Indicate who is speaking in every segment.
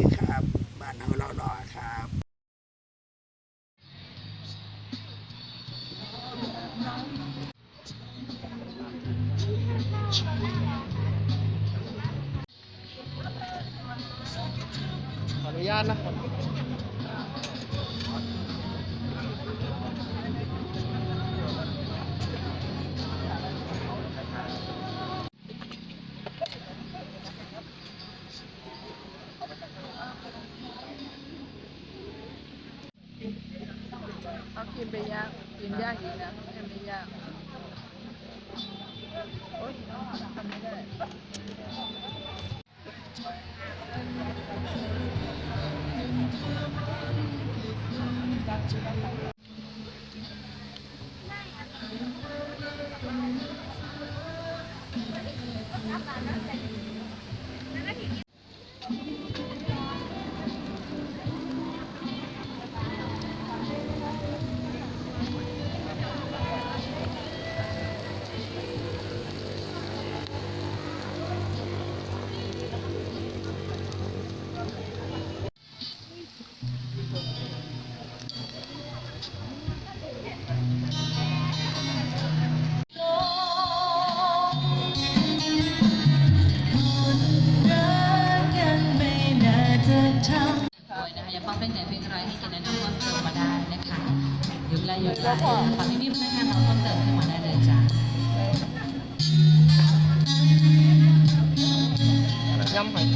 Speaker 1: ีครับ บ้านเฮาเราหล่อครับ
Speaker 2: ขออนุญาตนะครับ em bây giờ em ra gì nữa em bây giờ không đây Thank you. เป็น
Speaker 3: แต่เป็นงไรให้กินแนะนำเพิ่มเติมมาได้นะคะยุบแล้
Speaker 4: วอยุบแล้วฝากนิ่มๆพนักงานเราเพิ่มเติมขึ้นมา
Speaker 5: ได้เลยจ้ะ
Speaker 4: ยำหอย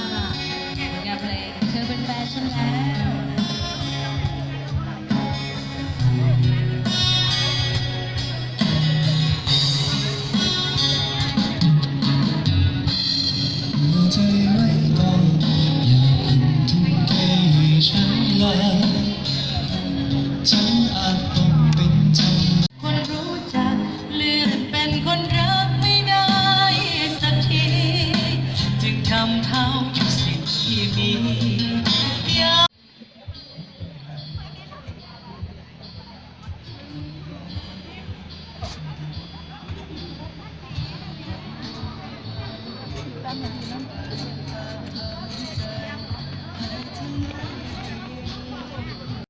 Speaker 4: 你能不能不？